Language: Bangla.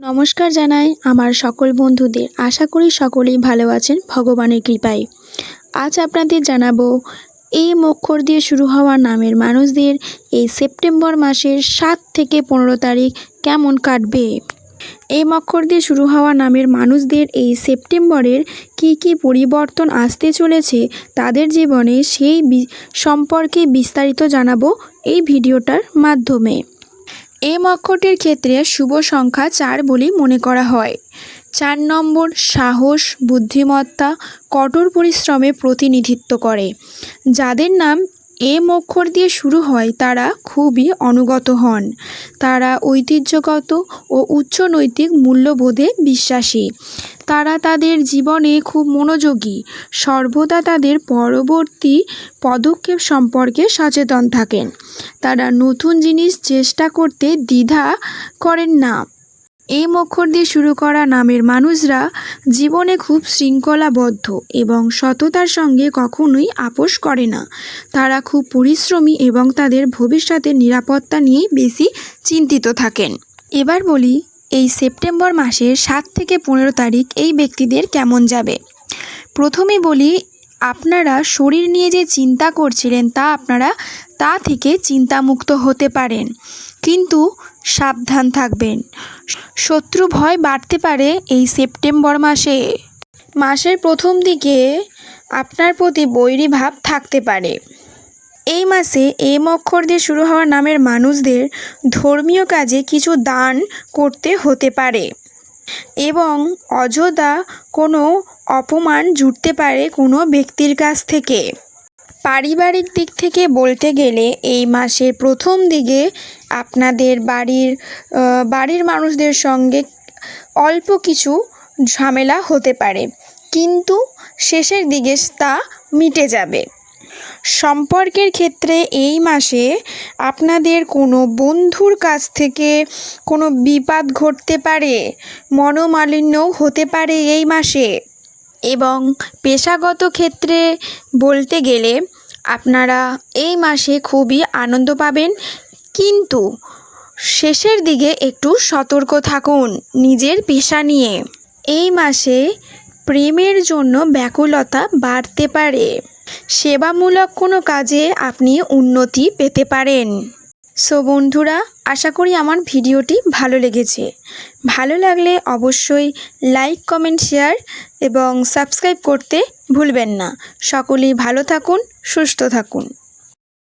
নমস্কার জানাই আমার সকল বন্ধুদের। আশা করি সকলেই ভালো আছেন ভগবানের কৃপায়। আজ আপনাদের জানাব, এই মক্ষর দিয়ে শুরু হওয়া নামের মানুষদের এই সেপ্টেম্বর মাসের সাত থেকে পনেরো তারিখ কেমন কাটবে? এই মক্ষর দিয়ে শুরু হওয়া নামের মানুষদের এই সেপ্টেম্বরের কি কি পরিবর্তন আসতে চলেছে তাদের জীবনে সেই সম্পর্কে বিস্তারিত জানাব এই ভিডিওটার মাধ্যমে। এম অক্ষরটির ক্ষেত্রে শুভ সংখ্যা চার বলেই মনে করা হয়। চার নম্বর, সাহস, বুদ্ধিমত্তা, কঠোর পরিশ্রমে প্রতিনিধিত্ব করে। যাদের নাম এম অক্ষর দিয়ে শুরু হয় তারা খুবই অনুগত হন। তারা ঐতিহ্যগত ও উচ্চ নৈতিক মূল্যবোধে বিশ্বাসী। তারা তাদের জীবনে খুব মনোযোগী। সর্বদা তাদের পরবর্তী পদক্ষেপ সম্পর্কে সচেতন থাকেন। তারা নতুন জিনিস চেষ্টা করতে দ্বিধা করেন না। এই অক্ষর দিয়ে শুরু করা নামের মানুষরা জীবনে খুব শৃঙ্খলাবদ্ধ এবং সততার সঙ্গে কখনোই আপোষ করে না। তারা খুব পরিশ্রমী এবং তাদের ভবিষ্যতের নিরাপত্তা নিয়ে বেশি চিন্তিত থাকেন। এবার বলি, এই সেপ্টেম্বর মাসের সাত থেকে পনেরো তারিখ এই ব্যক্তিদের কেমন যাবে? প্রথমে বলি, আপনারা শরীর নিয়ে যে চিন্তা করছিলেন তা আপনারা তা থেকে চিন্তামুক্ত হতে পারেন। কিন্তু সাবধান থাকবেন। শত্রু ভয় বাড়তে পারে এই সেপ্টেম্বর মাসে। মাসের প্রথম দিকে আপনার প্রতি বৈরী ভাব থাকতে পারে। এই মাসে এম অক্ষর দিয়ে শুরু হওয়া নামের মানুষদের ধর্মীয় কাজে কিছু দান করতে হতে পারে এবং অযথা কোনো অপমান জুটতে পারে কোনো ব্যক্তির কাছ থেকে। পারিবারিক দিক থেকে বলতে গেলে এই মাসের প্রথম দিকে আপনাদের বাড়ির বাড়ির মানুষদের সঙ্গে অল্প কিছু ঝামেলা হতে পারে। কিন্তু শেষের দিকে তা মিটে যাবে। সম্পর্কের ক্ষেত্রে এই মাসে আপনাদের কোনো বন্ধুর কাছ থেকে কোনো বিপদ ঘটতে পারে মনোমালিন্যও হতে পারে এই মাসে। এবং পেশাগত ক্ষেত্রে বলতে গেলে আপনারা এই মাসে খুবই আনন্দ পাবেন। কিন্তু শেষের দিকে একটু সতর্ক থাকুন নিজের পেশা নিয়ে। এই মাসে প্রেমের জন্য ব্যাকুলতা বাড়তে পারে। সেবামূলক কোনো কাজে আপনি উন্নতি পেতে পারেন। সো বন্ধুরা, আশা করি আমার ভিডিওটি ভালো লেগেছে। ভালো লাগলে অবশ্যই লাইক, কমেন্ট, শেয়ার এবং সাবস্ক্রাইব করতে ভুলবেন না। সকলেই ভালো থাকুন, সুস্থ থাকুন।